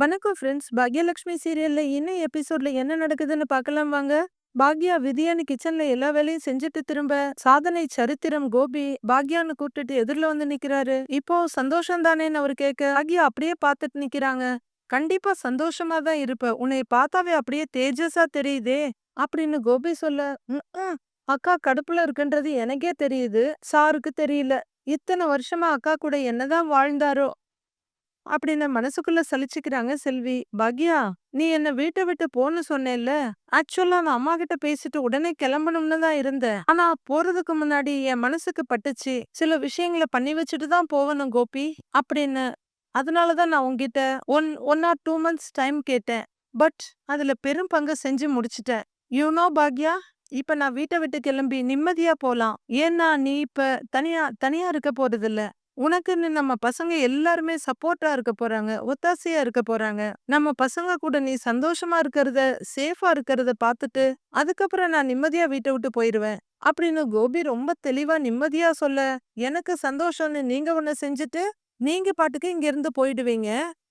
வணக்கம் ஃப்ரெண்ட்ஸ். பாக்யலக்ஷ்மி சீரியல்ல இன்னும் எபிசோட்ல என்ன நடக்குதுன்னு பார்க்கலாம் வாங்க. பாக்யா விதியான்னு கிச்சன்ல எல்லா வேலையும் செஞ்சுட்டு திரும்ப சாதனை சரித்திரம் கோபி பாக்யான்னு கூப்பிட்டுட்டு எதிரில வந்து நிக்கிறாரு. இப்போ சந்தோஷம் தானேன்னு அவர் கேட்க பாக்யா அப்படியே பார்த்துட்டு நிக்கிறாங்க. கண்டிப்பா சந்தோஷமா தான் இருப்ப. உன்னை பார்த்தாவே அப்படியே தேஜஸா தெரியுதே அப்படின்னு கோபி சொல்ல அக்கா கடுப்புல இருக்குன்றது எனக்கே தெரியுது. சாருக்கு தெரியல. இத்தனை வருஷமா அக்கா கூட என்னதான் வாழ்ந்தாரோ அப்படின்னு மனசுக்குள்ள சலிச்சுக்கிறாங்க செல்வி. பாக்யா, நீ என்ன வீட்ட விட்டு போன்னு சொன்னேல்ல? ஆக்சுவலா நான் அம்மா கிட்ட பேசிட்டு உடனே கிளம்பணும்னு தான் இருந்தேன். ஆனா போறதுக்கு முன்னாடி என் மனசுக்கு பட்டுச்சு. சில விஷயங்கள பண்ணி வச்சுட்டு தான் போகணும் கோபி அப்படின்னு. அதனால தான் நான் உங்ககிட்ட one one or two months time கேட்டேன். பட் அதுல பெரும் பங்கு செஞ்சு முடிச்சிட்டேன். யூ நோ பாக்யா, இப்ப நான் வீட்டை விட்டு கிளம்பி நிம்மதியா போலாம். ஏன்னா நீ இப்ப தனியா தனியா இருக்க போறதில்ல. உனக்குன்னு நம்ம பசங்க எல்லாருமே சப்போர்ட்டா இருக்க போறாங்க. ஒத்தாசையா இருக்க போறாங்க. நம்ம பசங்க கூட நீ சந்தோஷமா இருக்கிறத, சேஃபா இருக்கிறத பார்த்துட்டு, அதுக்கப்புறம் நான் நிம்மதியா வீட்ட விட்டு போயிருவேன். அப்படின்னு கோபி ரொம்ப தெளிவா நிம்மதியா சொல்ல, எனக்கு சந்தோஷம்னு நீங்க ஒண்ணு செஞ்சுட்டு, நீங்க பாட்டுக்கு இங்க இருந்து போயிடுவீங்க.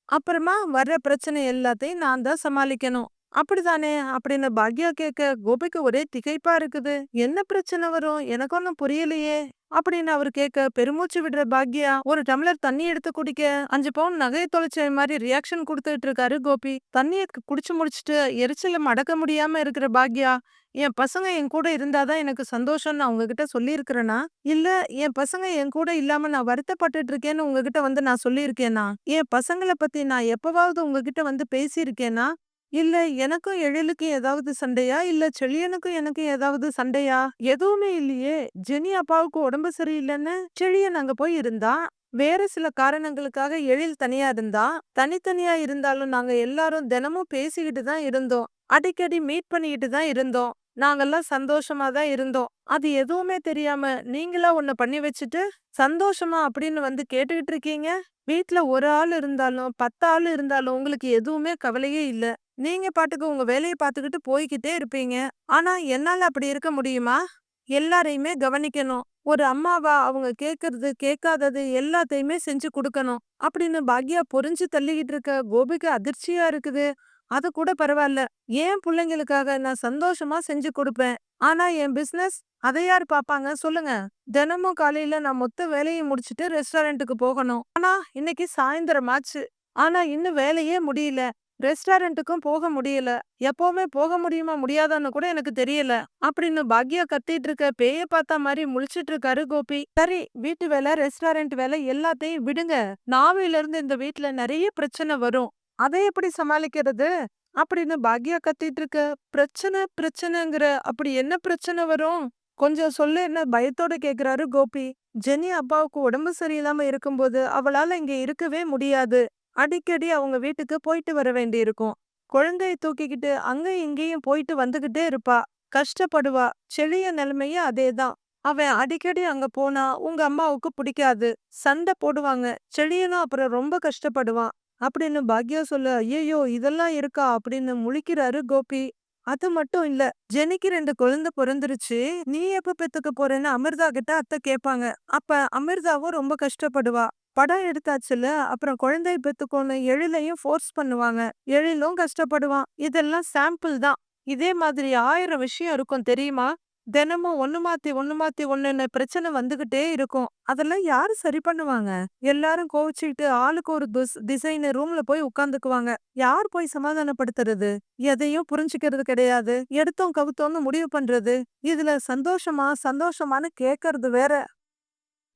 அப்புறமா வர்ற பிரச்சனை எல்லாத்தையும் நான் தான் சமாளிக்கணும். அப்படிதானே அப்படின்னு பாக்யா கேட்க கோபிக்கு ஒரே திகைப்பா இருக்குது. என்ன பிரச்சனை வரும்? எனக்கு ஒன்றும் புரியலையே. அப்படின்னு அவர் கேட்க பெருமூச்சு விடுற பாக்யா ஒரு டம்ளர் தண்ணி எடுத்து குடிக்க. அஞ்சு பவுன் நகையை தொலைச்ச மாதிரி ரியாக்ஷன் கொடுத்துட்டு இருக்காரு கோபி. தண்ணியை குடிச்சு முடிச்சுட்டு எரிச்சல மடக்க முடியாம இருக்கிற பாக்யா என் பசங்க என் கூட இருந்தாதான் எனக்கு சந்தோஷம்னு நான் உங்ககிட்ட சொல்லியிருக்கிறேனா? இல்ல என் பசங்க என் கூட இல்லாம நான் வருத்தப்பட்டுட்டு இருக்கேன்னு உங்ககிட்ட வந்து நான் சொல்லியிருக்கேனா? என் பசங்களை பத்தி நான் எப்பவாவது உங்ககிட்ட வந்து பேசியிருக்கேனா? இல்ல எனக்கும் எழிலுக்கும் ஏதாவது சண்டையா? இல்ல செழியனுக்கும் எனக்கும் ஏதாவது சண்டையா? எதுவுமே இல்லையே! ஜெனி அப்பாவுக்கு உடம்பு சரியில்லைன்னு செழியன் அங்க போய் இருந்தான். வேற சில காரணங்களுக்காக எழில் தனியா இருந்தா தனித்தனியா இருந்தாலும் நாங்க எல்லாரும் தினமும் பேசிக்கிட்டு தான் இருந்தோம். அடிக்கடி மீட் பண்ணிக்கிட்டு தான் இருந்தோம். நாங்கெல்லாம் சந்தோஷமா தான் இருந்தோம். அது எதுவுமே தெரியாம நீங்களா ஒன்னு பண்ணி வச்சுட்டு, சந்தோஷமா அப்படின்னு வந்து கேட்டுக்கிட்டு இருக்கீங்க? வீட்டுல ஒரு ஆள் இருந்தாலும், 10 ஆள் இருந்தாலும் உங்களுக்கு எதுவுமே கவலையே இல்ல. நீங்க பாட்டுக்கு உங்க வேலைய பார்த்துக்கிட்டு போய்கிட்டே இருப்பீங்க. ஆனா என்னால அப்படி இருக்க முடியுமா? எல்லாரையுமே கவனிக்கணும். ஒரு அம்மாவா அவங்க கேட்கறது, கேட்காதது எல்லாத்தையுமே செஞ்சு கொடுக்கணும் அப்படின்னு பாக்யா பொறிஞ்சு தள்ளிக்கிட்டு இருக்க கோபிக்கு அதிர்ச்சியா இருக்குது. அது கூட பரவாயில்ல. ஏன் புள்ளைங்களுக்காக நான் சந்தோஷமா செஞ்சு கொடுப்பேன். ஆனா என் பிசினஸ் அதை யார் பாப்பாங்க சொல்லுங்க. தினமும் காலையில நான் மொத்த வேலையை முடிச்சுட்டு ரெஸ்டாரண்ட்டுக்கு போகணும். ஆனா இன்னைக்கு சாயந்தரம் ஆச்சு. ஆனா இன்னும் வேலையே முடியல. ரெஸ்டாரண்ட்டுக்கும் போக முடியல. எப்பவுமே போக முடியுமா முடியாதான்னு கூட எனக்கு தெரியல. அப்படின்னு பாக்யா கத்திட்டு இருக்க பேய பார்த்தா மாதிரி முழிச்சிட்டு இருக்காரு கோபி. சரி வீட்டு வேலை, ரெஸ்டாரண்ட் வேலை எல்லாத்தையும் விடுங்க. நாவையில இருந்து இந்த வீட்ல நிறைய பிரச்சனை வரும். அதை எப்படி சமாளிக்கிறது? அப்படின்னு பாக்யா கத்திட்டு இருக்க பிரச்சனை பிரச்சனைங்கிற அப்படி என்ன பிரச்சனை வரும்? கொஞ்சம் சொல்லு என்ன பயத்தோட கேக்குறாரு கோபி. ஜெனி அப்பாவுக்கு உடம்பு சரியில்லாம இருக்கும்போது அவளால இங்க இருக்கவே முடியாது. அடிக்கடி அவங்க வீட்டுக்கு போயிட்டு வர வேண்டியிருக்கும். குழந்தைய தூக்கிக்கிட்டு அங்கேயும் இங்கேயும் போயிட்டு வந்துகிட்டே இருப்பா. கஷ்டப்படுவா. செழிய நிலைமையும் அதேதான். அவன் அடிக்கடி அங்க போனா உங்க அம்மாவுக்கு பிடிக்காது. சண்டை போடுவாங்க. செழியனும் அப்புறம் ரொம்ப கஷ்டப்படுவான். அப்படின்னு பாக்யா சொல்ல ஐயையோ இதெல்லாம் இருக்கா அப்படின்னு முழிக்கிறாரு கோபி. அது மட்டும் இல்ல ஜெனிக்கு ரெண்டு குழந்தை பிறந்துருச்சு. நீ எப்ப பெத்துக்க போறேன்னு அமிர்தா கிட்ட அத்தை கேட்பாங்க. அப்ப அமிர்தாவும் ரொம்ப கஷ்டப்படுவா. படம் எடுத்தாச்சுல அப்புறம் குழந்தை பெத்துக்கோன்னு எழிலையும் ஃபோர்ஸ் பண்ணுவாங்க. எழிலும் கஷ்டப்படுவான். இதெல்லாம் சாம்பிள் தான். இதே மாதிரி ஆயிரம் விஷயம் இருக்கும் தெரியுமா? தினமும் ஒன்று மாத்தி ஒன்று மாத்தி ஒன்றுன்னு பிரச்சனை வந்துகிட்டே இருக்கும். அதெல்லாம் யாரு சரி பண்ணுவாங்க? எல்லாரும் கோவிச்சுக்கிட்டு ஆளுக்கு ஒரு திஸ் திசைன்னு ரூம்ல போய் உட்காந்துக்குவாங்க யார் போய் சமாதானப்படுத்துறது? எதையும் புரிஞ்சுக்கிறது கிடையாது. எடுத்தோம் கவுத்தோம்னு முடிவு பண்றது. இதுல சந்தோஷமா சந்தோஷமானு கேட்கறது வேற.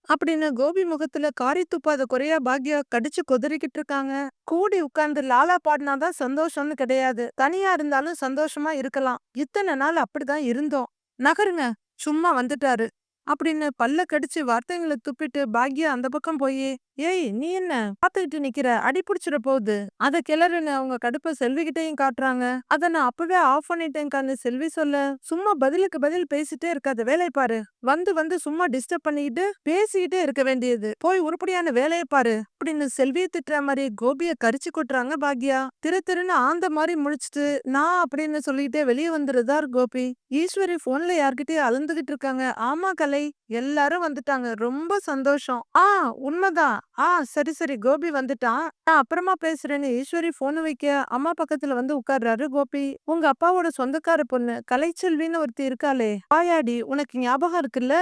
அப்படின்னு கோபி முகத்துல காரி துப்பாத குறையா பாக்யா கடிச்சு கொதறிக்கிட்டு இருக்காங்க. கூடி உட்கார்ந்து லாலா பாடினாதான் சந்தோஷம்னு கிடையாது. தனியா இருந்தாலும் சந்தோஷமா இருக்கலாம். இத்தனை நாள் அப்படிதான் இருந்தோம். நகருங்க. சும்மா வந்துட்டாரு. அப்படின்னு பல்ல கடிச்சு வார்த்தைங்களை துப்பிட்டு பாக்யா அந்த பக்கம் போய் ஏய் நீ என்ன? பாத்துக்கிட்டு நிக்கிற? அடிபிடிச்சிட போகுது. அத கிளறுன்னு அவங்க கடுப்ப செல்விகிட்டையும் காட்டுறாங்க. அத நான் அப்பவே ஆஃப் பண்ணிட்டேன்கான்னு செல்வி சொல்ல. சும்மா பதிலுக்கு பதில் பேசிட்டே இருக்காத வேலையை பாரு. வந்து வந்து சும்மா டிஸ்டர்ப் பண்ணிக்கிட்டு பேசிக்கிட்டே இருக்க வேண்டியது. போய் உருப்படியான வேலையை பாரு. அப்படின்னு செல்வியை திட்டுற மாதிரி கோபிய கரிச்சு கொட்டுறாங்க பாக்யா. திரு திருன்னு ஆந்த மாதிரி முழிச்சிட்டு நான் அப்படின்னு சொல்லிட்டே வெளியே வந்துருதார் கோபி. ஈஸ்வரி போன்ல யார்கிட்டயும் அலந்துகிட்டு இருக்காங்க. ஆமா கலை ஹாய் எல்லாரும் வந்துட்டாங்க. ரொம்ப சந்தோஷம். ஆ உண்மைதான். ஆ சரி சரி. கோபி வந்துட்டான். நான் அப்புறமா பேசுறேன்னு ஈஸ்வரி போன் வைக்க அம்மா பக்கத்துல வந்து உட்கார்றாரு கோபி. உங்க அப்பாவோட சொந்தக்கார பொண்ணு. கலைச்செல்வின்னு ஒருத்தி இருக்காளே. ஆயாடி உனக்கு ஞாபகம் இருக்குல்ல?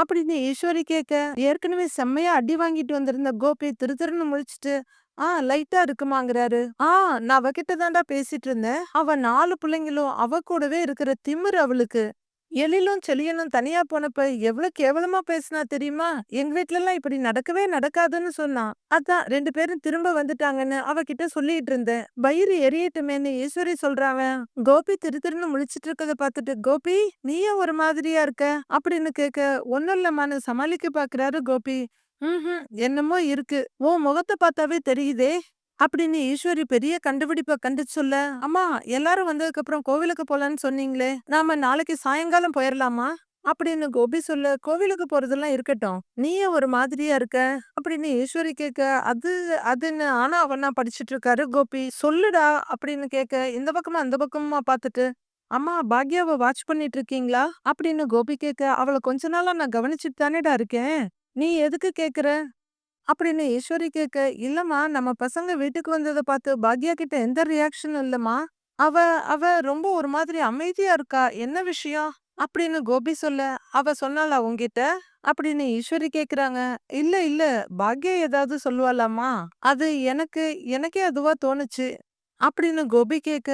அப்படின்னு ஈஸ்வரி கேட்க ஏற்கனவே செம்மையா அடி வாங்கிட்டு வந்திருந்த கோபி திரு திருன்னு முடிச்சுட்டு ஆ லைட்டா இருக்குமாங்கிறாரு. ஆ நான் அவகிட்ட தான்டா பேசிட்டு இருந்தேன். அவ நாலு பிள்ளைங்களும் அவ கூடவே இருக்கிற திமிர் அவளுக்கு. எழிலும் செழியனும் தனியா போனப்ப எவ்வளவு கேவலமா பேசினா தெரியுமா? எங்க வீட்ல எல்லாம் இப்படி நடக்கவே நடக்காதுன்னு சொன்னான். அதான் ரெண்டு பேரும் திரும்ப வந்துட்டாங்கன்னு அவகிட்ட சொல்லிட்டு இருந்தேன். பயிறு எரியட்டுமேன்னு ஈஸ்வரி சொல்றாவன் கோபி திரு திருன்னு முழிச்சிட்டு இருக்கத பார்த்துட்டு கோபி நீயும் ஒரு மாதிரியா இருக்க? அப்படின்னு கேட்க ஒன்னும் இல்லம்மான்னு சமாளிக்க பாக்குறாரு கோபி. ம்ஹும் என்னமோ இருக்கு. உன் முகத்தை பார்த்தாவே தெரியுதே. அப்படின்னு ஈஸ்வரி பெரிய கண்டுபிடிப்ப கண்டு சொல்ல? அம்மா எல்லாரும் வந்ததுக்கு அப்புறம் கோவிலுக்கு போலான்னு சொன்னீங்களே நாம நாளைக்கு சாயங்காலம் போயிடலாமா அப்படின்னு கோபி சொல்ல கோவிலுக்கு போறதெல்லாம் இருக்கட்டும் நீயே ஒரு மாதிரியா இருக்க? அப்படின்னு ஈஸ்வரி கேட்க அது அதுன்னு ஆனா அவனா படிச்சுட்டு இருக்காரு கோபி சொல்லுடா அப்படின்னு கேட்க இந்த பக்கமா அந்த பக்கமா பார்த்துட்டு அம்மா பாக்யாவை வாட்ச் பண்ணிட்டு இருக்கீங்களா அப்படின்னு கோபி கேட்க அவளை கொஞ்ச நாளா நான் கவனிச்சுட்டு தானேடா இருக்கேன் நீ எதுக்கு கேக்குற? அப்படின்னு ஈஸ்வரி கேட்க இல்லம்மா நம்ம பசங்க வீட்டுக்கு வந்ததை பார்த்து பாக்யா கிட்ட எந்த ரியாக்ஷனும் இல்லம்மா? அவ அவ ரொம்ப ஒரு மாதிரி அமைதியா இருக்கா? என்ன விஷயம்? அப்படின்னு கோபி சொல்ல அவ சொன்னாளா உன்கிட்ட? அப்படின்னு ஈஸ்வரி கேக்குறாங்க இல்ல இல்ல பாக்யா ஏதாவது சொல்லுவாளாமா அது எனக்கு எனக்கே அதுவா தோணுச்சு. அப்படின்னு கோபி கேக்க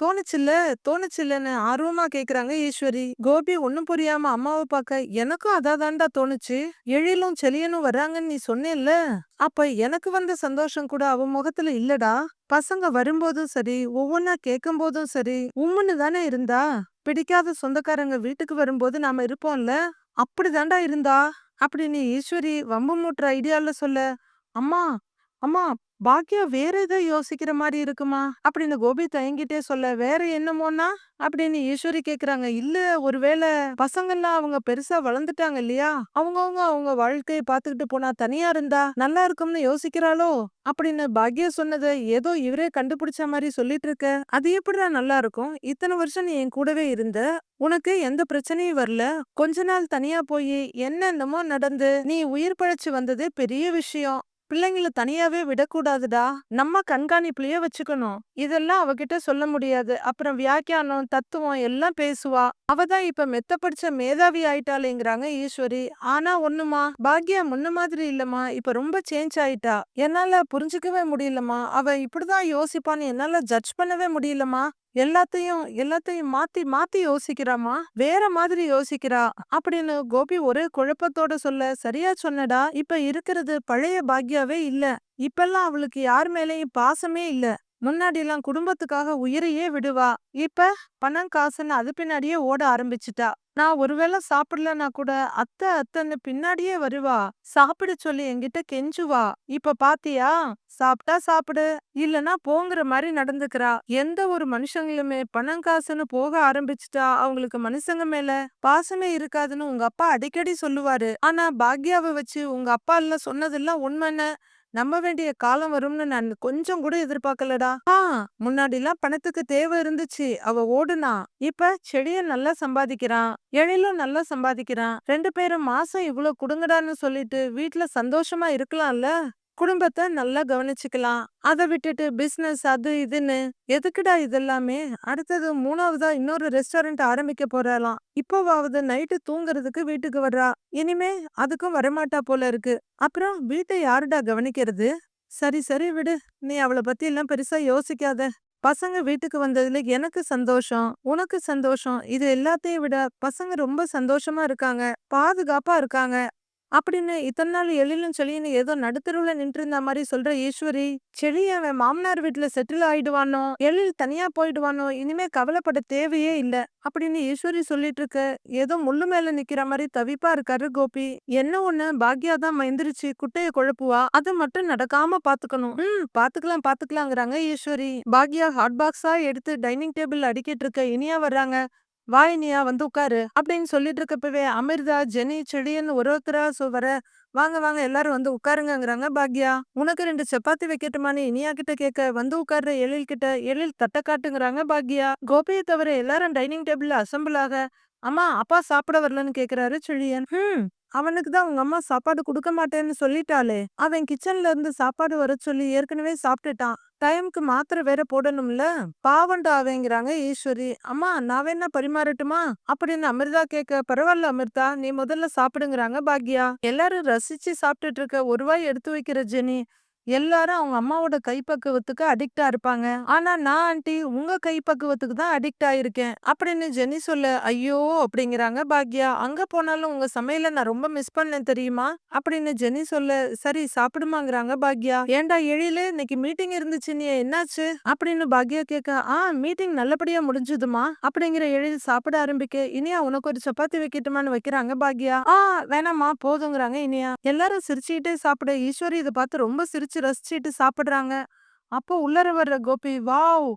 தோணுச்சுல்ல தோணுச்சுல்லன்னு ஆர்வமா கேக்குறாங்க ஈஸ்வரி. கோபி ஒன்னும் புரியாம அம்மாவை பார்க்க எனக்கும் அதாதான்டா தோணுச்சு. எழிலும் செலியனும் வர்றாங்கன்னு நீ சொன்னேல்ல அப்ப எனக்கு வந்த சந்தோஷம் கூட அவன் முகத்துல இல்லடா. பசங்க வரும்போதும் சரி ஒவ்வொன்னா கேட்கும் போதும் சரி உம்முன்னு தானே இருந்தா. பிடிக்காத சொந்தக்காரங்க வீட்டுக்கு வரும்போது நாம இருப்போம்ல அப்படிதான்டா இருந்தா. அப்படின்னு ஈஸ்வரி வம்பு மூட்டுற ஐடியால சொல்ல அம்மா அம்மா பாக்கியா வேற ஏதோ யோசிக்கிற மாதிரி இருக்குமா? அப்படின்னு கோபி தயங்கிட்டே சொல்ல வேற என்னமோன்னா அப்படின்னு ஈஸ்வரி கேக்குறாங்க. இல்ல ஒருவேளை பசங்கெல்லாம் அவங்க பெருசா வளர்ந்துட்டாங்க இல்லையா? அவங்கவுங்க அவங்க வாழ்க்கையை பாத்துக்கிட்டு போனா தனியா இருந்தா நல்லா இருக்கும்னு யோசிக்கிறாளோ? அப்படின்னு பாக்யா சொன்னதை ஏதோ இவரே கண்டுபிடிச்ச மாதிரி சொல்லிட்டு இருக்க அது எப்படிடா நல்லா இருக்கும்? இத்தனை வருஷம் நீ என் கூடவே இருந்த உனக்கு எந்த பிரச்சனையும் வரல. கொஞ்ச நாள் தனியா போய் என்னென்னமோ நடந்து நீ உயிர் பழைச்சு வந்ததே பெரிய விஷயம். பிள்ளைங்கள தனியாவே விடக்கூடாதுடா. நம்ம கண்காணிப்புலயே வச்சுக்கணும். இதெல்லாம் அவகிட்ட சொல்ல முடியாது. அப்புறம் வியாக்கியானம் தத்துவம் எல்லாம் பேசுவா. அவதான் இப்ப மெத்த படிச்ச மேதாவி ஆயிட்டாளேங்கிறாங்க ஈஸ்வரி. ஆனா ஒண்ணுமா? பாக்யா முன்ன மாதிரி இல்லம்மா. இப்ப ரொம்ப சேஞ்ச் ஆயிட்டா. என்னால புரிஞ்சுக்கவே முடியலம்மா. அவ இப்படிதான் யோசிப்பான்னு என்னால ஜட்ஜ் பண்ணவே முடியலம்மா. எல்லாத்தையும் எல்லாத்தையும் மாத்தி மாத்தி யோசிக்கிறாமா வேற மாதிரி யோசிக்கிறா. அப்படின்னு கோபி ஒரே குழப்பத்தோட சொல்ல சரியா சொன்னடா. இப்ப இருக்கிறது பழைய பாக்யாவே இல்ல. இப்பெல்லாம் அவளுக்கு யார் மேலயும் பாசமே இல்ல. முன்னாடி எல்லாம் குடும்பத்துக்காக உயிரையே விடுவா. இப்ப பணம் காசுன்னு அது பின்னாடியே ஓட ஆரம்பிச்சிட்டா. நான் ஒருவேளை சாப்பிடலன்னா கூட அத்தை அத்தைன்னு பின்னாடியே வருவா. சாப்பிட சொல்லி என்கிட்ட கெஞ்சுவா. இப்ப பாத்தியா? சாப்பிட்டா சாப்பிடு. இல்லனா போங்கிற மாதிரி நடந்துக்கிறா. எந்த ஒரு மனுஷங்களுமே பணம் காசுன்னு போக ஆரம்பிச்சுட்டா அவங்களுக்கு மனுஷங்க மேல பாசமே இருக்காதுன்னு உங்க அப்பா அடிக்கடி சொல்லுவாரு. ஆனா பாக்யாவை வச்சு உங்க அப்பா எல்லாம் சொன்னதெல்லாம் உண்மைன்னு நம்ப வேண்டிய காலம் வரும்னு நான் கொஞ்சம் கூட எதிர்பார்க்கலடா. ஆ முன்னாடி எல்லாம் பணத்துக்கு தேவை இருந்துச்சு. அவ ஓடுனா இப்ப செடிய நல்லா சம்பாதிக்கிறான். எழிலும் நல்லா சம்பாதிக்கிறான். ரெண்டு பேரும் மாசம் இவ்வளவு குடுங்கடான்னு சொல்லிட்டு வீட்டுல சந்தோஷமா இருக்கலாம்ல? குடும்பத்தை நல்லா கவனிச்சுக்கலாம். அதை விட்டுட்டு பிசினஸ் அது இதுன்னு எதுக்குடா இதெல்லாமே? அடுத்தது மூணாவதா இன்னொரு ரெஸ்டாரண்ட் ஆரம்பிக்க போறாளாம். இப்போவாவது நைட்டு தூங்குறதுக்கு வீட்டுக்கு வர்றா. இனிமே அதுக்கும் வரமாட்டா போல இருக்கு. அப்புறம் வீட்டை யாருடா கவனிக்கிறது? சரி சரி விடு. நீ அவளை பத்தி எல்லாம் பெருசா யோசிக்காத. பசங்க வீட்டுக்கு வந்ததுல எனக்கு சந்தோஷம் உனக்கு சந்தோஷம். இது எல்லாத்தையும் விட பசங்க ரொம்ப சந்தோஷமா இருக்காங்க பாதுகாப்பா இருக்காங்க. அப்படின்னு இத்தனை நாள் எழிலும் செழியன்னு ஏதோ நடுத்தருவுல நின்று இருந்த மாதிரி சொல்ற ஈஸ்வரி செழி அவன் மாமனார் வீட்டுல செட்டில் ஆயிடுவானோ? எழில் தனியா போயிடுவானோ? இனிமே கவலைப்பட தேவையே இல்ல அப்படின்னு ஈஸ்வரி சொல்லிட்டு இருக்க ஏதோ முள்ளு மேல நிக்கிற மாதிரி தவிப்பா இருக்காரு கோபி. என்ன ஒண்ணு? பாக்யா தான் எந்திரிச்சு குட்டைய குழப்புவா? அது மட்டும் நடக்காம பாத்துக்கணும். ம் பாத்துக்கலாம் பாத்துக்கலாங்கிறாங்க ஈஸ்வரி. பாக்யா ஹாட் பாக்ஸா எடுத்து டைனிங் டேபிள் அடிக்கிட்டு இருக்க இனியா வர்றாங்க. வாயினியா வந்து உட்காரு அப்படின்னு சொல்லிட்டு இருக்கப்பவே அமிர்தா ஜெனி செடியன்னு ஒரு ஒருத்தரா சொ- வர வாங்க வாங்க எல்லாரும் வந்து உட்காருங்கிறாங்க பாக்யா. உனக்கு ரெண்டு சப்பாத்தி வைக்கட்டுமான்னு இனியா கிட்ட கேட்க வந்து உட்கார்ற எழில் கிட்ட எழில் தட்டை காட்டுங்கிறாங்க பாக்யா. கோபியை தவிர எல்லாரும் டைனிங் டேபிள்ல அசம்பிள் ஆக அம்மா அப்பா சாப்பிட வரலன்னு கேக்குறாரு செழியன். ஹம் அவனுக்கு தான் உங்க அம்மா சாப்பாடு கொடுக்க மாட்டேன்னு சொல்லிட்டாளே. அவன் கிச்சன்ல இருந்து சாப்பாடு வர சொல்லி ஏற்கனவே சாப்பிட்டுட்டான். டைம்க்கு மாத்திரை வேற போடணும்ல? பாவண்டா அவங்கிறாங்க ஈஸ்வரி. அம்மா நான் வேணா பரிமாறட்டுமா? அப்படின்னு அமிர்தா கேட்க பரவாயில்ல அமிர்தா நீ முதல்ல சாப்பிடுங்கிறாங்க பாக்யா. எல்லாரும் ரசிச்சு சாப்பிட்டுட்டு இருக்க ஒரு வாய் எடுத்து வைக்கிற ஜெனி. எல்லாரும் அவங்க அம்மாவோட கைப்பக்குவத்துக்கு அடிக்டா இருப்பாங்க. ஆனா நான் ஆண்டி உங்க கைப்பக்குவத்துக்கு தான் அடிக்ட் ஆயிருக்கேன் அப்படின்னு ஜெனி சொல்ல ஐயோ அப்படிங்கிறாங்க பாக்யா. அங்க போனாலும் உங்க சமையல நான் ரொம்ப மிஸ் பண்ணேன் தெரியுமா? அப்படின்னு ஜெனி சொல்ல சரி சாப்பிடுமாங்கிறாங்க பாக்யா. ஏன்டா எழில இன்னைக்கு மீட்டிங் இருந்துச்சு நீ என்னாச்சு? அப்படின்னு பாக்யா கேட்க ஆ மீட்டிங் நல்லபடியா முடிஞ்சதுமா? அப்படிங்கிற எழில் சாப்பிட ஆரம்பிக்க இனியா உனக்கு ஒரு சப்பாத்தி வைக்கட்டுமான்னு வைக்கிறாங்க பாக்யா. ஆ வேணாமா போதுங்கிறாங்க இனியா. எல்லாரும் சிரிச்சுக்கிட்டே சாப்பிட ஈஸ்வரி இதை பார்த்து ரொம்ப சிரிச்சு ரசிச்சுட்டு சாப்பிடுறாங்க. அப்போ உள்ளர வர்ற கோபி வாவ்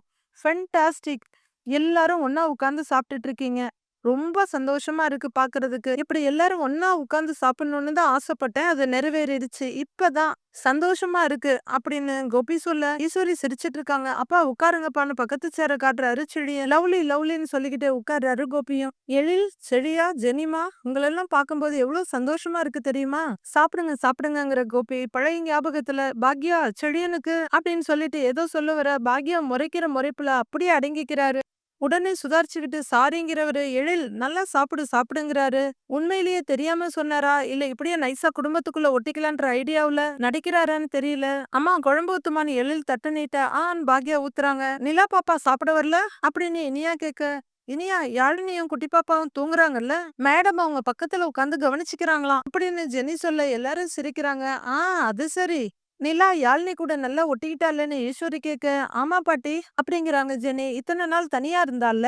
ஃபென்டாஸ்டிக் எல்லாரும் ஒன்னா உட்காந்து சாப்பிட்டுட்டு இருக்கீங்க. ரொம்ப சந்தோஷமா இருக்கு பாக்குறதுக்கு. இப்படி எல்லாரும் ஒன்னா உட்கார்ந்து சாப்பிடணும்னு தான் ஆசைப்பட்டேன். அது நிறைவேறிடுச்சு. இப்பதான் சந்தோஷமா இருக்கு. அப்படின்னு கோபி சொல்ல ஈஸ்வரி சிரிச்சிட்டு இருக்காங்க. அப்பா உட்காருங்கப்பான்னு பக்கத்து சேர காட்டுறாரு செழியன் லவ்லி லவ்லின்னு சொல்லிக்கிட்டே உட்கார்றாரு கோபியும். எழில் செழியா ஜெனிமா உங்களெல்லாம் பார்க்கும்போது எவ்வளவு சந்தோஷமா இருக்கு தெரியுமா? சாப்பிடுங்க சாப்பிடுங்கங்கிற கோபி பழைய ஞாபகத்துல பாக்யா செழியனுக்கு அப்படின்னு சொல்லிட்டு ஏதோ சொல்ல வர பாக்யா முறைக்கிற முறைப்புல அப்படியே அடங்கிக்கிறாரு. உடனே சுதாரிச்சுக்கிட்டு சாரிங்கிறவரு எழில் நல்லா சாப்பிடு சாப்பிடுங்கிறாரு. உண்மையிலேயே தெரியாம சொன்னாரா? இல்ல இப்படியே நைஸா குடும்பத்துக்குள்ள ஒட்டிக்கலான்ற ஐடியாவுல நடிக்கிறாரான்னு தெரியல. அம்மா குழம்பு ஊத்துமான்னு எழில் தட்டு நீட்ட ஆன் பாக்யா ஊத்துறாங்க. நிலா பாப்பா சாப்பிட வரல? அப்படின்னு இனியா கேட்க இனியா யாழினியும் குட்டி பாப்பாவும் தூங்குறாங்கல்ல? மேடம் அவங்க பக்கத்துல உட்காந்து கவனிச்சுக்கிறாங்களாம். அப்படின்னு ஜெனி சொல்ல எல்லாரும் சிரிக்கிறாங்க. ஆ அது சரி. நிலா யாழினி கூட நல்லா ஒட்டிக்கிட்டாலன்னு ஈஸ்வரி கேட்க ஆமா பாட்டி அப்படிங்கிறாங்க ஜெனி. இத்தனை நாள் தனியா இருந்தால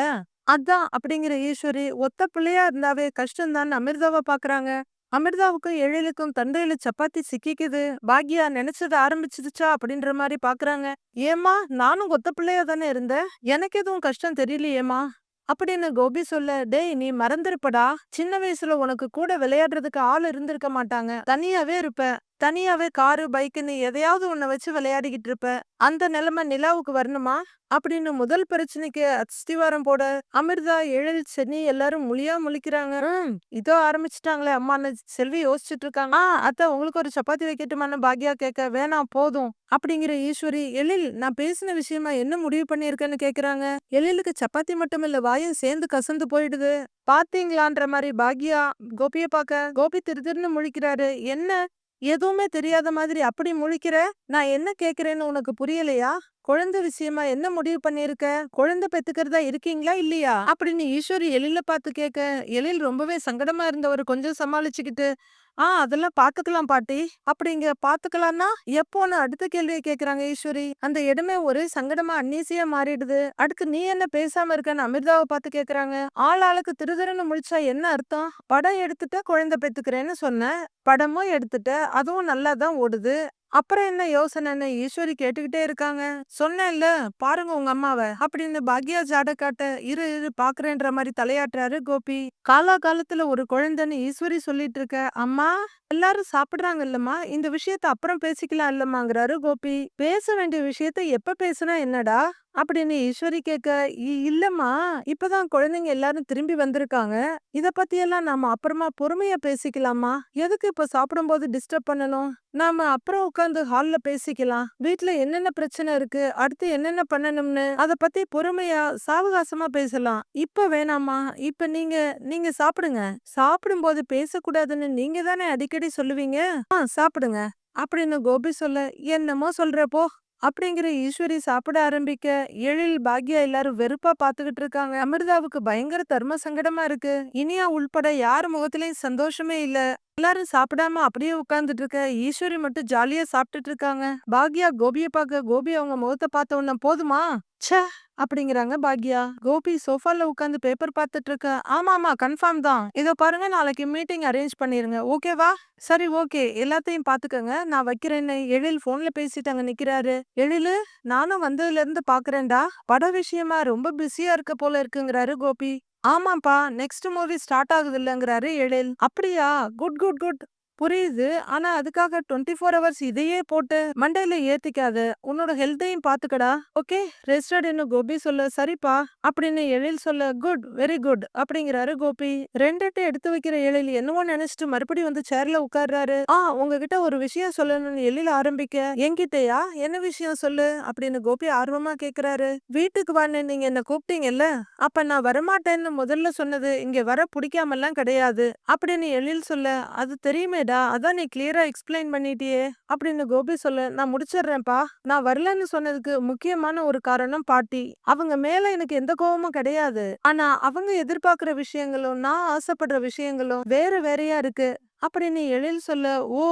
அதான் அப்படிங்கிற ஈஸ்வரி. ஒத்த பிள்ளையா இருந்தாவே கஷ்டம் தான் அமிர்தாவை பாக்குறாங்க. அமிர்தாவுக்கும் எழிலுக்கும் தண்டையில சப்பாத்தி சிக்கிக்குது. பாக்யா நினைச்சது ஆரம்பிச்சிருச்சா அப்படின்ற மாதிரி பாக்குறாங்க. ஏமா நானும் ஒத்த பிள்ளையா தானே இருந்தேன். எனக்கு எதுவும் கஷ்டம் தெரியலையேமா அப்படின்னு கோபி சொல்ல டேய் நீ மறந்துருப்படா. சின்ன வயசுல உனக்கு கூட விளையாடுறதுக்கு ஆள் இருந்திருக்க மாட்டாங்க. தனியாவே இருப்ப தனியாவே காரு பைக்குன்னு எதையாவது உன்னை வச்சு விளையாடிக்கிட்டு இருப்ப. அந்த நிலைமை நிலாவுக்கு வரணுமா? அப்படின்னு முதல் பிரச்சனைக்கு அஸ்திவாரம் போட அமிர்தா எழில் சென்னி எல்லாரும் முழியா முழிக்கிறாங்க. இதோ ஆரம்பிச்சிட்டாங்களே அம்மான்னு செல்வி யோசிச்சுட்டு இருக்காங்க. ஆ அத்தை உங்களுக்கு ஒரு சப்பாத்தி வைக்கட்டுமான்னு பாக்யா கேட்க வேணாம் போதும். அப்படிங்கிற ஈஸ்வரி எழில் நான் பேசின விஷயமா என்ன முடிவு பண்ணியிருக்கேன்னு கேக்குறாங்க? எழிலுக்கு சப்பாத்தி மட்டும் இல்ல வாயும் சேர்ந்து கசந்து போயிடுது. பாத்தீங்களான்ற மாதிரி பாக்யா கோபிய பாக்க கோபி திரு திருன்னு முழிக்கிறாரு. என்ன? எதுவுமே தெரியாத மாதிரி அப்படி முழிக்கிற? நான் என்ன கேக்குறேன்னு உனக்கு புரியலையா? குழந்தை விஷயமா என்ன முடிவு பண்ணிருக்க குழந்தை பெத்துக்கிறதா இருக்கீங்களா? இல்லையா? அப்படின்னு ஈஸ்வரி எழில பார்த்து கேட்க எழில் ரொம்பவே சங்கடமா இருந்தவர். கொஞ்சம் சமாளிச்சுக்கிட்டு ஆ அதெல்லாம் பாத்துக்கலாம் பாட்டி. அப்படிங்க பாத்துக்கலாம்னா எப்போன்னு அடுத்த கேள்வியை கேக்குறாங்க ஈஸ்வரி? அந்த இடமே ஒரு சங்கடமா அன்னீசியா மாறிடுது. அடுத்து நீ என்ன பேசாம இருக்கன்னு அமிர்தாவை பார்த்து கேக்குறாங்க ஆள் ஆளுக்கு திருதிருன்னு முழிச்சா என்ன அர்த்தம்? படம் எடுத்துட்ட குழந்தை பெத்துக்கிறேன்னு சொன்னேன் படமும் எடுத்துட்ட அதுவும் நல்லா தான் ஓடுது. அப்புறம் என்ன யோசனைன்னு ஈஸ்வரி கேட்டுக்கிட்டே இருக்காங்க. சொன்னேன்ல பாருங்க உங்க அம்மாவை. அப்படின்னு பாக்யா ஜாட காட்ட இரு இரு பாக்குறேன்ற மாதிரி தலையாட்டுறாரு கோபி. காலா காலத்துல ஒரு குழந்தைன்னு ஈஸ்வரி சொல்லிட்டு இருக்க அம்மா எல்லாரும் சாப்பிடுறாங்க இல்லம்மா. இந்த விஷயத்த அப்புறம் பேசிக்கலாம் இல்லம்மாங்கிறாரு கோபி. பேச வேண்டிய விஷயத்த எப்ப பேசுனா என்னடா? அப்படின்னு ஈஸ்வரி கேட்க "இ- இல்லம்மா. இப்பதான் குழந்தைங்க எல்லாரும் திரும்பி வந்திருக்காங்க. இத பத்தியெல்லாம் நாம அப்புறமா பொறுமையா பேசிக்கலாமா? எதுக்கு இப்ப சாப்பிடும்போது டிஸ்டர்ப் பண்ணணும்? நாம அப்புறம் உட்காந்து ஹால்ல பேசிக்கலாம். வீட்ல என்னென்ன பிரச்சனை இருக்கு? அடுத்து என்னென்ன பண்ணணும்னு? அத பத்தி பொறுமையா சாவகாசமா பேசலாம். இப்ப வேணாமா இப்ப நீங்க நீங்க சாப்பிடுங்க. சாப்பிடும்போது பேசக்கூடாதுன்னு நீங்க தானே அடிக்கடி சொல்லுவீங்க? ஆ சாப்பிடுங்க. அப்படின்னு கோபி சொல்ல என்னமோ சொல்றப்போ அப்படிங்கிற ஈஸ்வரி சாப்பிட ஆரம்பிக்க எழில் பாக்யா எல்லாரும் வெறுப்பா பாத்துக்கிட்டு இருக்காங்க. அமிர்தாவுக்கு பயங்கர தர்ம சங்கடமா இருக்கு. இனியா உள்பட யார் முகத்திலயும் சந்தோஷமே இல்ல. எல்லாரும் சாப்பிடாம அப்படியே உட்கார்ந்துட்டு இருக்க ஈஸ்வரி மட்டும் ஜாலியா சாப்பிட்டுட்டு இருக்காங்க. பாக்யா கோபியை பார்க்க கோபி அவங்க முகத்தை பார்த்த உடனே போதுமா? ச்சே! அப்படிங்கிறாங்க பாக்யா. கோபி சோஃபால உட்காந்து பேப்பர் பார்த்துட்டு இருக்க. ஆமா ஆமா கன்ஃபார்ம் தான். இதோ பாருங்க நாளைக்கு மீட்டிங் அரேஞ்ச் பண்ணிருங்க. ஓகேவா சரி ஓகே. எல்லாத்தையும் பாத்துக்கங்க நான் வைக்கிறேன்னு எழில் போன்ல பேசிட்டு அங்க நிக்கிறாரு. எழிலு நானும் வந்ததுல இருந்து பாக்குறேன்டா பட விஷயமா ரொம்ப பிஸியா இருக்க போல இருக்குங்கிறாரு கோபி. ஆமாப்பா நெக்ஸ்ட் மூவி ஸ்டார்ட் ஆகுது இல்லைங்கிறாரு எழில். அப்படியா? Good good good. புரியுது. ஆனா அதுக்காக 24 ஹவர்ஸ் இதையே போட்டு மண்டையில ஏத்திக்காத. உன்னோட ஹெல்த்தையும் பாத்துக்கடா. ஓகே ரெஸ்டட் எடுன்னு கோபி சொல்ல, சரிப்பா அப்படின்னு எழில் சொல்ல, குட் வெரி குட் அப்படிங்கிறாரு கோபி. ரெண்டெட்டு எடுத்து வைக்கிற எழில் என்னவோ நினைச்சிட்டு மறுபடியும் வந்து சேர்ல உட்கார்றாரு. ஆ உங்ககிட்ட ஒரு விஷயம் சொல்லணும்னு எழில் ஆரம்பிக்க, என்கிட்டயா என்ன விஷயம் சொல்லு அப்படின்னு கோபி ஆர்வமா கேக்குறாரு. வீட்டுக்கு வான்னு நீங்க என்ன கூப்பிட்டீங்கல்ல அப்ப நான் வரமாட்டேன்னு முதல்ல சொன்னது இங்க வர பிடிக்காமல்லாம் கிடையாது அப்படின்னு எழில் சொல்ல அது தெரியுமே தெரியுமேடா அதான் நீ கிளியரா எக்ஸ்பிளைன் பண்ணிட்டியே. அப்படின்னு கோபி சொல்ல நான் முடிச்சிடுறேன்ப்பா. நான் வரலன்னு சொன்னதுக்கு முக்கியமான ஒரு காரணம் பாட்டி. அவங்க மேல எனக்கு எந்த கோபமும் கிடையாது. ஆனா அவங்க எதிர்பார்க்கிற விஷயங்களும் நான் ஆசைப்படுற விஷயங்களும் வேற வேறையா இருக்கு. அப்படின்னு எழில் சொல்ல ஓ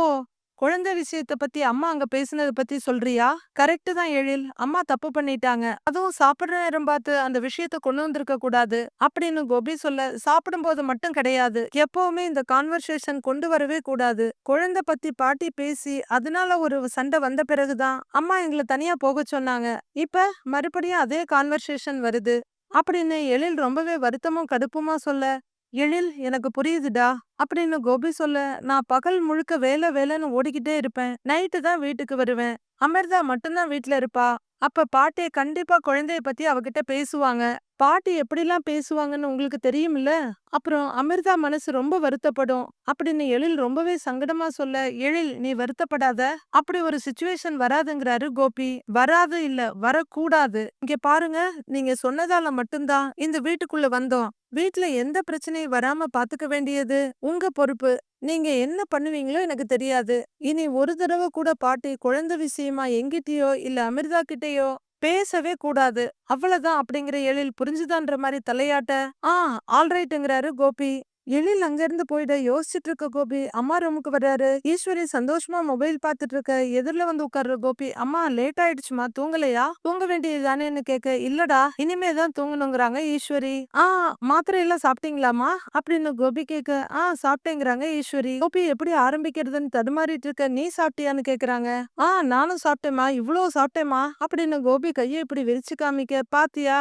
குழந்தை விஷயத்த பத்தி அம்மா அங்க பேசுனத பத்தி சொல்றியா? கரெக்ட் தான் எழில். அம்மா தப்பு பண்ணிட்டாங்க. அதுவும் சாப்பிடுற நேரம் பார்த்து அந்த விஷயத்த கொண்டு வந்திருக்க கூடாது அப்படின்னு கோபி சொல்ல சாப்பிடும்போது மட்டும் கிடையாது. எப்பவுமே இந்த கான்வர்சேஷன் கொண்டு வரவே கூடாது. குழந்தை பத்தி பாட்டி பேசி அதனால ஒரு சண்டை வந்த பிறகுதான் அம்மா எங்களை தனியா போக சொன்னாங்க. இப்ப மறுபடியும் அதே கான்வர்சேஷன் வருது அப்படின்னு எழில் ரொம்பவே வருத்தமும் கடுப்புமா சொல்ல எழில் எனக்கு புரியுதுடா. அப்படின்னு கோபி சொல்ல நான் பகல் முழுக்க வேலை வேலைன்னு ஓடிக்கிட்டே இருப்பேன். நைட்டு தான் வீட்டுக்கு வருவேன். அமிர்தா மட்டும்தான் வீட்டுல இருப்பா. அப்ப பாட்டிய கண்டிப்பா குழந்தைய பத்தி அவகிட்ட பேசுவாங்க. பாட்டி எப்படிலாம் பேசுவாங்கன்னு உங்களுக்கு தெரியும்ல? அப்புறம் அமிர்தா மனசு ரொம்ப வருத்தப்படும். அப்படின்னு எழில் ரொம்பவே சங்கடமா சொல்ல எழில் நீ வருத்தப்படாத. அப்படி ஒரு சுச்சுவேஷன் வராதுங்கிறாரு கோபி. வராது இல்ல வரக்கூடாது. இங்க பாருங்க நீங்க சொன்னதால மட்டும்தான் இந்த வீட்டுக்குள்ள வந்தோம். வீட்டுல எந்த பிரச்சனையும் வராம பாத்துக்க வேண்டியது உங்க பொறுப்பு. நீங்க என்ன பண்ணுவீங்களோ எனக்கு தெரியாது. இனி ஒரு தடவை கூட பாட்டி குழந்தை விஷயமா எங்கிட்டயோ இல்ல அமிர்தா கிட்டேயோ பேசவே கூடாது. அவ்வளவுதான் அப்படிங்கிற எழில் புரிஞ்சுதான்ற மாதிரி தலையாட்ட ஆ ஆல்ரைட்டுங்கிறாரு கோபி. எழில் அங்கிருந்து போயிட யோசிச்சுட்டு இருக்க கோபி. அம்மா ரூமுக்கு வர்றாரு ஈஸ்வரி சந்தோஷமா மொபைல் பார்த்துட்டு இருக்க. எதிரில வந்து உட்கார்ற கோபி அம்மா லேட் ஆயிடுச்சுமா தூங்கலையா? தூங்க வேண்டியதுதானேன்னு கேட்க இல்லடா இனிமே தான் தூங்கணுங்கிறாங்க ஈஸ்வரி. ஆ மாத்திரை எல்லாம் சாப்பிட்டீங்களாமா அப்படின்னு கோபி கேட்க ஆ சாப்பிட்டேங்கிறாங்க ஈஸ்வரி. கோபி எப்படி ஆரம்பிக்கிறதுன்னு தடுமாறிட்டு இருக்க. நீ சாப்பிட்டியான்னு கேக்குறாங்க. ஆ நானும் சாப்பிட்டேம்மா இவ்வளவு சாப்பிட்டேம்மா. அப்படின்னு கோபி கையை இப்படி விரிச்சு காமிக்க. பாத்தியா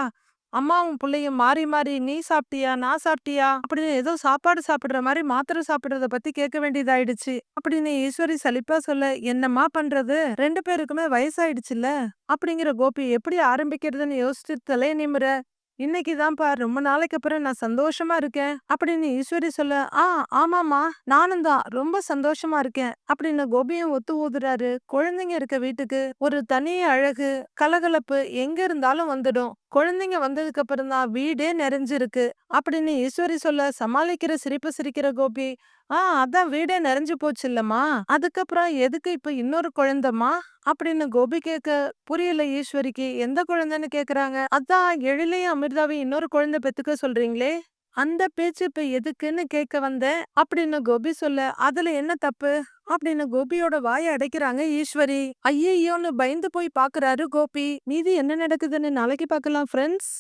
அம்மாவும் பிள்ளையும் மாறி மாறி நீ சாப்பிட்டியா? நான் சாப்பிட்டியா? அப்படின்னு ஏதோ சாப்பாடு சாப்பிடுற மாதிரி மாத்திரை சாப்பிடுறத பத்தி கேட்க வேண்டியதாயிடுச்சு. அப்படின்னு ஈஸ்வரி சலிப்பா சொல்ல என்னம்மா பண்றது? ரெண்டு பேருக்குமே வயசாயிடுச்சுல்ல? அப்படிங்கிற கோபி எப்படி ஆரம்பிக்கிறதுன்னு யோசிச்சு தலையை நிமிர இன்னைக்கு தான்ப்பா ரொம்ப நாளைக்கு அப்புறம் நான் சந்தோஷமா இருக்கேன். அப்படின்னு ஈஸ்வரி சொல்ல ஆ ஆமாமா நானும் தான் ரொம்ப சந்தோஷமா இருக்கேன் அப்படின்னு கோபியும் ஒத்து ஊதுறாரு. குழந்தைங்க இருக்க வீட்டுக்கு ஒரு தனி அழகு கலகலப்பு எங்க இருந்தாலும் வந்துடும். குழந்தைங்க வந்ததுக்கு அப்புறம் தான் வீடே நிறைஞ்சிருக்கு அப்படின்னு ஈஸ்வரி சொல்ல சமாளிக்கிற சிரிப்பு சிரிக்கிற கோபி ஆ அதான் வீடே நிறைஞ்சு போச்சு இல்லம்மா அதுக்கப்புறம் எதுக்கு இப்ப இன்னொரு குழந்தைமா அப்படின்னு கோபி கேட்க புரியல ஈஸ்வரிக்கு எந்த குழந்தைன்னு கேக்குறாங்க? அதான் எழிலையும் அமிர்தாவையும் இன்னொரு குழந்தை பெத்துக்க சொல்றீங்களே? அந்த பேச்சு இப்ப எதுக்குன்னு கேட்க வந்தேன் அப்படின்னு கோபி சொல்ல அதுல என்ன தப்பு? அப்படின்னு கோபியோட வாயை அடைக்கிறாங்க ஈஸ்வரி. ஐயையோன்னு பயந்து போய் பாக்குறாரு கோபி. மீதி என்ன நடக்குதுன்னு நாளைக்கு பார்க்கலாம் ஃப்ரெண்ட்ஸ்